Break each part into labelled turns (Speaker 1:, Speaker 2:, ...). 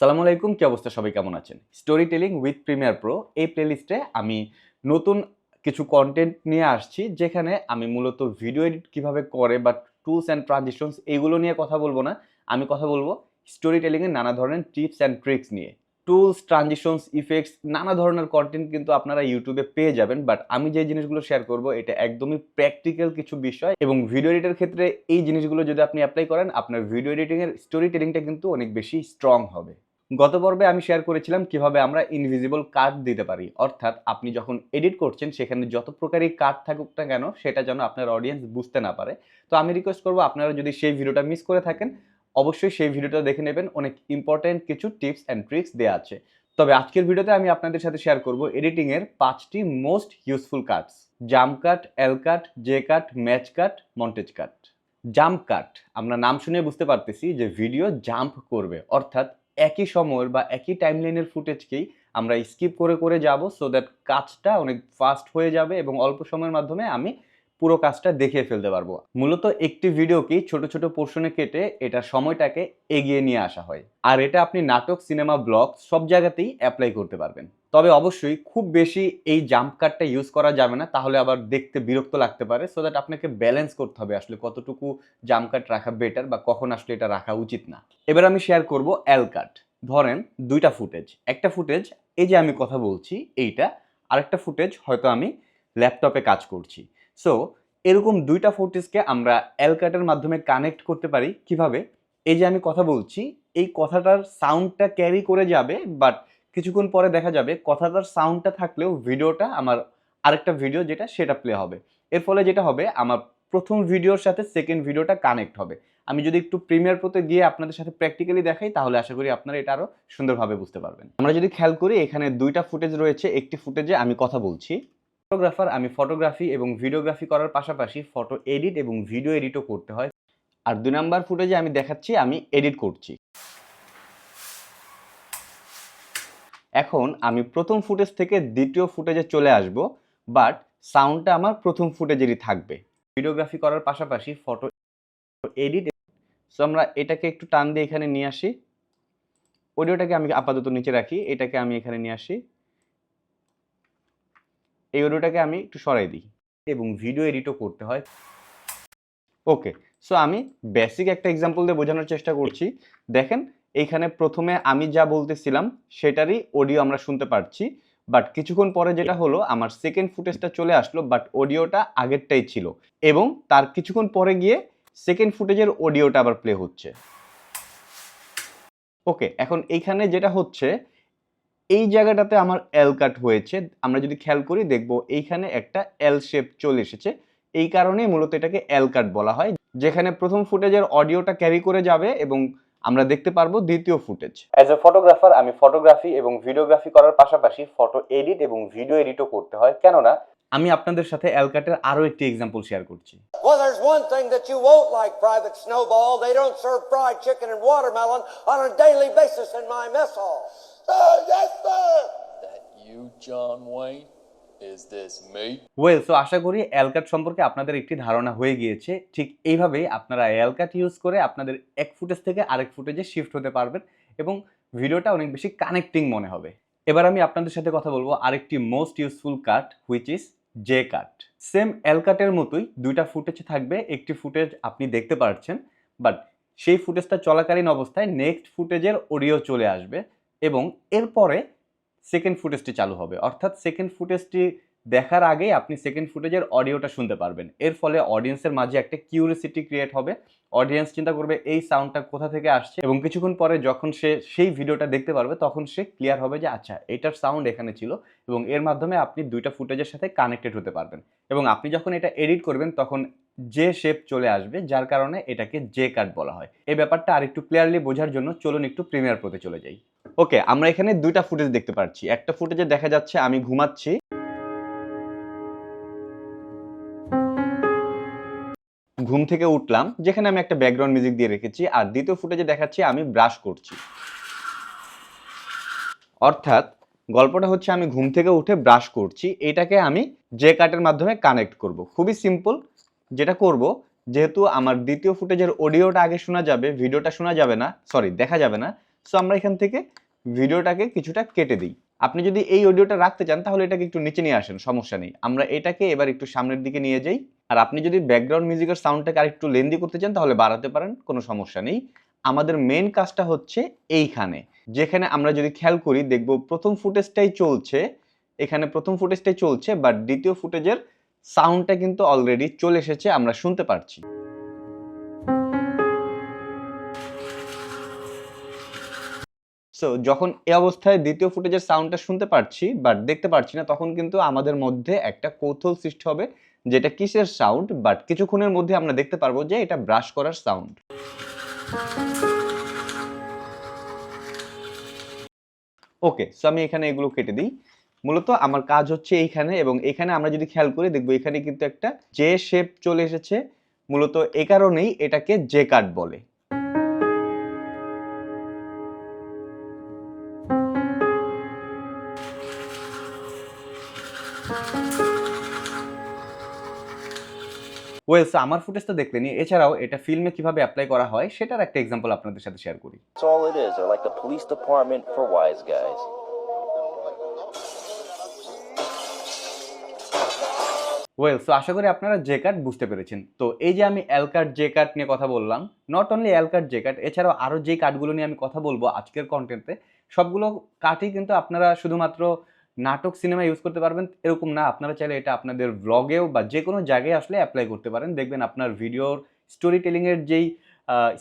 Speaker 1: সালামু আলাইকুম, কি অবস্থা? সবাই কেমন আছেন? Story telling with Premiere Pro এই প্লেলিস্টে আমি নতুন কিছু কন্টেন্ট নিয়ে আসছি, যেখানে আমি মূলত ভিডিও এডিট কীভাবে করে বা টুলস অ্যান্ড ট্রানজিশনস এগুলো নিয়ে কথা বলব না। আমি কথা বলব স্টোরি টেলিংয়ের নানা ধরনের টিপস অ্যান্ড ট্রিক্স নিয়ে। টুলস ট্রানজিশনস ইফেক্টস নানা ধরনের কন্টেন্ট কিন্তু আপনারা ইউটিউবে পেয়ে যাবেন বাট আমি যে জিনিসগুলো শেয়ার করব, এটা একদমই প্র্যাকটিক্যাল কিছু বিষয় এবং ভিডিও এডিটের ক্ষেত্রে এই জিনিসগুলো যদি আপনি অ্যাপ্লাই করেন, আপনার ভিডিও এডিটিংয়ের স্টোরি টেলিংটা কিন্তু অনেক বেশি স্ট্রং হবে। গত পর্বে আমি শেয়ার করেছিলাম কীভাবে আমরা ইনভিজিবল কাট দিতে পারি। অর্থাৎ আপনি যখন এডিট করছেন, সেখানে যত প্রকারই কাট থাকুক না কেন, সেটা যেন আপনার অডিয়েন্স বুঝতে না পারে। তো আমি রিকোয়েস্ট করব, আপনারা যদি সেই ভিডিওটা মিস করে থাকেন, অবশ্যই সেই ভিডিওটা দেখে নেবেন। অনেক ইম্পর্টেন্ট কিছু টিপস অ্যান্ড ট্রিক্স দেওয়া আছে। তবে আজকের ভিডিওতে আমি আপনাদের সাথে শেয়ার করব এডিটিংয়ের পাঁচটি most useful cuts jump cut L cut J cut match cut montage cut jump cut আমরা নাম শুনে বুঝতে পারতেছি যে ভিডিও জাম্প করবে। অর্থাৎ একই সময়ের বা একই টাইম লাইনের ফুটেজকেই আমরা স্কিপ করে করে যাব সো দ্যাট কাজটা অনেক ফাস্ট হয়ে যাবে এবং অল্প সময়ের মাধ্যমে আমি পুরো কাজটা দেখিয়ে ফেলতে পারব। মূলত একটি ভিডিওকেই ছোট ছোট পোর্শনে কেটে এটা সময়টাকে এগিয়ে নিয়ে আসা হয়। আর এটা আপনি নাটক সিনেমা ব্লগ সব জায়গাতেই অ্যাপ্লাই করতে পারবেন। তবে অবশ্যই খুব বেশি এই জাম্প কাটটা ইউজ করা যাবে না, তাহলে আবার দেখতে বিরক্ত লাগতে পারে। সো দ্যাট আপনাকে ব্যালেন্স করতে হবে আসলে কতটুকু জাম্প কাট রাখা বেটার বা কখন আসলে এটা রাখা উচিত না। এবার আমি শেয়ার করব এল কাট ধরেন দুইটা ফুটেজ একটা ফুটেজ এই যে আমি কথা বলছি, এইটা। আরেকটা ফুটেজ হয়তো আমি ল্যাপটপে কাজ করছি। সো এরকম দুইটা ফুটেজকে আমরা অ্যালকাটের মাধ্যমে কানেক্ট করতে পারি। কীভাবে? এই যে আমি কথা বলছি, এই কথাটার সাউন্ডটা ক্যারি করে যাবে বাট কিছুক্ষণ পরে দেখা যাবে কথাটার সাউন্ডটা থাকলেও ভিডিওটা আমার আরেকটা ভিডিও যেটা সেটা প্লে হবে। এর ফলে যেটা হবে, আমার প্রথম ভিডিওর সাথে সেকেন্ড ভিডিওটা কানেক্ট হবে। আমি যদি একটু প্রিমিয়ার প্রতে গিয়ে আপনাদের সাথে প্র্যাকটিক্যালি দেখাই, তাহলে আশা করি আপনারা এটা আরও সুন্দরভাবে বুঝতে পারবেন। আমরা যদি খেয়াল করি, এখানে দুইটা ফুটেজ রয়েছে। একটি ফুটেজে আমি কথা বলছি। ফটোগ্রাফার, আমি ফটোগ্রাফি এবং ভিডিওগ্রাফি করার পাশাপাশি ফটো এডিট এবং ভিডিও এডিটও করতে হয়। আর দুই নাম্বার ফুটেজে আমি দেখাচ্ছি, আমি এডিট করছি। এখন আমি প্রথম ফুটেজ থেকে দ্বিতীয় ফুটেজে চলে আসব, বাট সাউন্ডটা আমার প্রথম ফুটেজেরই থাকবে। ভিডিওগ্রাফি করার পাশাপাশি ফটো এডিট সো আমরা এটাকে একটু টান দিয়ে এখানে নিয়ে আসি। অডিওটাকে আমি আপাতত নিচে রাখি, এটাকে আমি এখানে নিয়ে আসি। এই অডিওটাকে আমি একটু সরাই দিই এবং ভিডিও এডিটও করতে হয়। ওকে, সো আমি বেসিক একটা এক্সাম্পল দিয়ে বোঝানোর চেষ্টা করছি। দেখেন এইখানে প্রথমে আমি যা বলতেছিলাম, সেটারই অডিও আমরা শুনতে পারছি। বাট কিছুক্ষণ পরে যেটা হলো, আমার সেকেন্ড ফুটেজটা চলে আসলো বাট অডিওটা আগেরটাই ছিল। এবং তার কিছুক্ষণ পরে গিয়ে সেকেন্ড ফুটেজের অডিওটা আবার প্লে হচ্ছে। ওকে, এখন এইখানে যেটা হচ্ছে এই জায়গাটাতে আমার এল কাট হয়েছে। আমরা যদি খেয়াল করি দেখব এইখানে একটা এল শেপ চলে এসেছে। এই কারণেই মূলত এটাকে এল কাট বলা হয় যেখানে প্রথম ফুটেজের অডিওটা ক্যারি করে যাবে এবং আমরা দেখতে পারব দ্বিতীয় ফুটেজ অ্যাজ এ ফটোগ্রাফার আমি ফটোগ্রাফি এবং ভিডিওগ্রাফি করার পাশাপাশি ফটো এডিট এবং ভিডিও এডিটও করতে হয়। কেননা আমি আপনাদের সাথে এল কাটের আরও একটি এক্সাম্পল শেয়ার করছি।
Speaker 2: Well, there's one thing that you won't like, Private Snowball. They don't serve fried chicken and watermelon on a daily basis in my mess hall. Sir, yes, sir.
Speaker 3: That you, John Wayne? Is this me?
Speaker 1: Well so আশা করি L cut সম্পর্কে আপনাদের একটি ধারণা হয়ে গিয়েছে ঠিক এইভাবেই আপনারা অ্যালকাট ইউজ করে আপনাদের এক ফুটেজ থেকে আরেক ফুটেজে শিফট হতে পারবেন এবং ভিডিওটা অনেক বেশি কানেক্টিং মনে হবে এবার আমি আপনাদের সাথে কথা বলব আরেকটি most useful cut which is J cut same অ্যালকাটের মতোই দুইটা ফুটেজ থাকবে একটি ফুটেজ আপনি দেখতে পাচ্ছেন বাট সেই ফুটেজটা চলাকালীন অবস্থায় নেক্সট ফুটেজের অডিও চলে আসবে এবং এরপরে সেকেন্ড ফুটেজটি চালু হবে। অর্থাৎ সেকেন্ড ফুটেজটি দেখার আগেই আপনি সেকেন্ড ফুটেজের অডিওটা শুনতে পারবেন। এর ফলে অডিয়েন্সের মাঝে একটা কিউরিসিটি ক্রিয়েট হবে। অডিয়েন্স চিন্তা করবে, এই সাউন্ডটা কোথা থেকে আসছে? এবং কিছুক্ষণ পরে যখন সে সেই ভিডিওটা দেখতে পারবে, তখন সে ক্লিয়ার হবে যে আচ্ছা এটার সাউন্ড এখানে ছিল। এবং এর মাধ্যমে আপনি দুইটা ফুটেজের সাথে কানেক্টেড হতে পারবেন। এবং আপনি যখন এটা এডিট করবেন, তখন যে শেপ চলে আসবে, যার কারণে এটাকে জে কাট বলা হয়। এই ব্যাপারটা আরেকটু ক্লিয়ারলি বোঝার জন্য চলুন একটু প্রিমিয়ার প্রতে চলে যাই। ওকে আমরা এখানে দুইটা ফুটেজ দেখতে পাচ্ছি। একটা ফুটেজে দেখা যাচ্ছে, আমি ঘুমাচ্ছি। ঘুম থেকে উঠলাম, যেখানে আমি একটা ব্যাকগ্রাউন্ড মিউজিক দিয়ে রেখেছি আর দ্বিতীয় ফুটেজে দেখাচ্ছি আমি ব্রাশ করছি। অর্থাৎ গল্পটা হচ্ছে আমি ঘুম থেকে উঠে ব্রাশ করছি, এটাকে আমি যে কাটের মাধ্যমে কানেক্ট করব। খুবই সিম্পল যেটা করব, যেহেতু আমার দ্বিতীয় ফুটেজের অডিওটা আগে শোনা যাবে ভিডিওটা শোনা যাবে না সরি দেখা যাবে না সো আমরা এখান থেকে ভিডিওটাকে কিছুটা কেটে দিই। আপনি যদি এই অডিওটা রাখতে চান, তাহলে এটাকে একটু নিচে নিয়ে আসেন, সমস্যা নেই। আমরা এটাকে এবার একটু সামনের দিকে নিয়ে যাই। আর আপনি যদি ব্যাকগ্রাউন্ড মিউজিকের সাউন্ডটাকে আর একটু লেন্দি করতে চান, তাহলে বাড়াতে পারেন, কোনো সমস্যা নেই। আমাদের মেন কাজটা হচ্ছে এইখানে। যেখানে আমরা যদি খেয়াল করি, দেখব প্রথম ফুটেজটাই চলছে, এখানে প্রথম ফুটেজটাই চলছে বাট দ্বিতীয় ফুটেজের সাউন্ডটা কিন্তু অলরেডি চলে এসেছে, আমরা শুনতে পারছি। সো যখন এ অবস্থায় দ্বিতীয় ফুটেজের সাউন্ডটা শুনতে পারছি বাট দেখতে পারছি না, তখন কিন্তু আমাদের মধ্যে একটা কৌতূহল সৃষ্টি হবে যেটা কিসের সাউন্ড বাট কিছুক্ষণের মধ্যে আমরা দেখতে পারব যে এটা ব্রাশ করার সাউন্ড ওকে সো আমি এখানে এগুলো কেটে দিই। মূলত আমার কাজ হচ্ছে এইখানে, এবং এখানে আমরা যদি খেয়াল করি, দেখব এখানে কিন্তু একটা জে শেপ চলে এসেছে। মূলত এ কারণেই এটাকে জে কাট বলে। ওয়েল আমার ফুটেজটা দেখলেনি এছাড়াও এটা ফিল্মে কীভাবে অ্যাপ্লাই করা হয় সেটার একটা এক্সাম্পল আপনাদের সাথে শেয়ার করি
Speaker 4: all it is. They're like the police department for wise guys.
Speaker 1: Well so আশা করি আপনারা জে কার্ড বুঝতে পেরেছেন তো এই যে আমি এল কাট জে কার্ড নিয়ে কথা বললাম not only L cut J cut এছাড়াও আরও যে কার্ডগুলো নিয়ে আমি কথা বলব আজকের কন্টেন্টে সবগুলো কাটই কিন্তু আপনারা শুধুমাত্র নাটক সিনেমা ইউজ করতে পারবেন, এরকম না। আপনারা চাইলে এটা আপনাদের ব্লগেও বা যে কোনো জায়গায় আসলে অ্যাপ্লাই করতে পারেন। দেখবেন আপনার ভিডিওর স্টোরি টেলিংয়ের যেই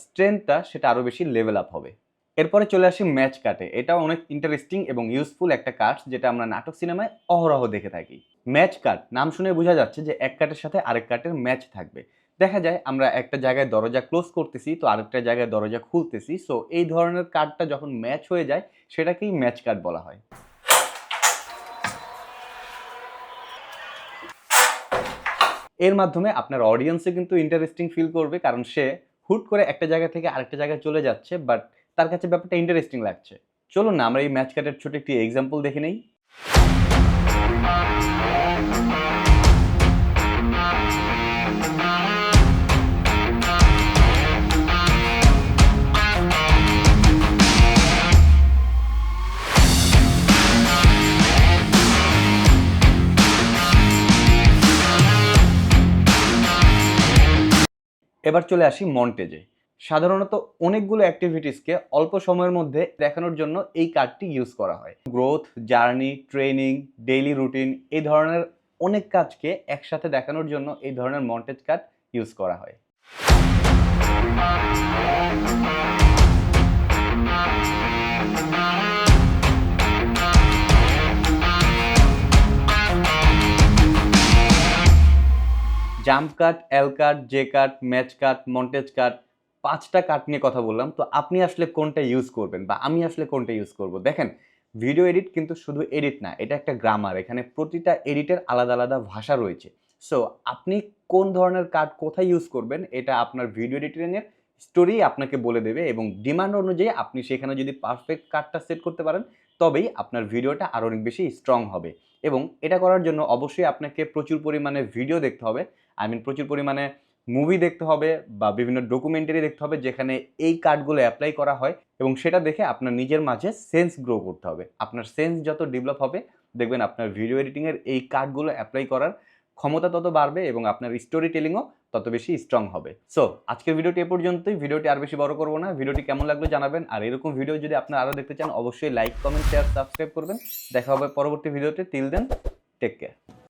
Speaker 1: স্ট্রেংথটা সেটা আরও বেশি লেভেল আপ হবে। এরপরে চলে আসি ম্যাচ কাটে এটা অনেক ইন্টারেস্টিং এবং ইউজফুল একটা কাট যেটা আমরা নাটক সিনেমায় অহরহ দেখে থাকি। ম্যাচ কাট নাম শুনে বোঝা যাচ্ছে যে এক কাটের সাথে আরেক কাটের ম্যাচ থাকবে। দেখা যায়, আমরা একটা জায়গায় দরজা ক্লোজ করতেছি, তো আরেকটা জায়গায় দরজা খুলতেছি। সো এই ধরনের কার্ডটা যখন ম্যাচ হয়ে যায়, সেটাকেই ম্যাচ কার্ড বলা হয়। এর মাধ্যমে আপনার অডিয়েন্সে কিন্তু ইন্টারেস্টিং ফিল করবে, কারণ সে হুট করে একটা জায়গা থেকে আরেকটা জায়গায় চলে যাচ্ছে বাট তার কাছে ব্যাপারটা ইন্টারেস্টিং লাগছে। চলুন না, আমরা এই ম্যাচ কাটের ছোট একটি এক্সাম্পল দেখে নেই। এবার চলে আসি মন্টেজে সাধারণত অনেকগুলো অ্যাক্টিভিটিসকে অল্প সময়ের মধ্যে দেখানোর জন্য এই কার্ডটি ইউজ করা হয়। Growth journey training daily routine এই ধরনের অনেক কাজকে একসাথে দেখানোর জন্য এই ধরনের মন্টেজ কার্ড ইউজ করা হয়। Jump cut, L cut, J cut, match cut, montage cut, পাঁচটা কাট নিয়ে কথা বললাম। তো আপনি আসলে কোনটা ইউজ করবেন বা আমি আসলে কোনটা ইউজ করব? দেখেন ভিডিও এডিট কিন্তু শুধু এডিট না, এটা একটা গ্রামার এখানে প্রতিটা এডিটের আলাদা আলাদা ভাষা রয়েছে। সো আপনি কোন ধরনের কাট কোথায় ইউজ করবেন, এটা আপনার ভিডিও এডিটিংয়ের স্টোরি আপনাকে বলে দেবে এবং ডিমান্ড অনুযায়ী আপনি সেখানে যদি পারফেক্ট কাটটা সেট করতে পারেন, তবেই আপনার ভিডিওটা আরও অনেক বেশি স্ট্রং হবে। এবং এটা করার জন্য অবশ্যই আপনাকে প্রচুর পরিমাণে ভিডিও দেখতে হবে। আই মিন প্রচুর পরিমাণে মুভি দেখতে হবে বা বিভিন্ন ডকুমেন্টারি দেখতে হবে যেখানে এই কার্ডগুলো অ্যাপ্লাই করা হয় এবং সেটা দেখে আপনার নিজের মাঝে সেন্স গ্রো করতে হবে। আপনার সেন্স যত ডেভেলপ হবে, দেখবেন আপনার ভিডিও এডিটিংয়ের এই কার্ডগুলো অ্যাপ্লাই করার ক্ষমতা তত বাড়বে এবং আপনার স্টোরি টেলিংও তত বেশি স্ট্রং হবে। সো আজকের ভিডিওটি এ পর্যন্তই। ভিডিওটি আর বেশি বড় করব না। ভিডিওটি কেমন লাগল জানাবেন। আর এরকম ভিডিও যদি আপনারা আরও দেখতে চান, অবশ্যই লাইক কমেন্ট শেয়ার সাবস্ক্রাইব করবেন। দেখা হবে পরবর্তী ভিডিওতে তিল দেন টেক কেয়ার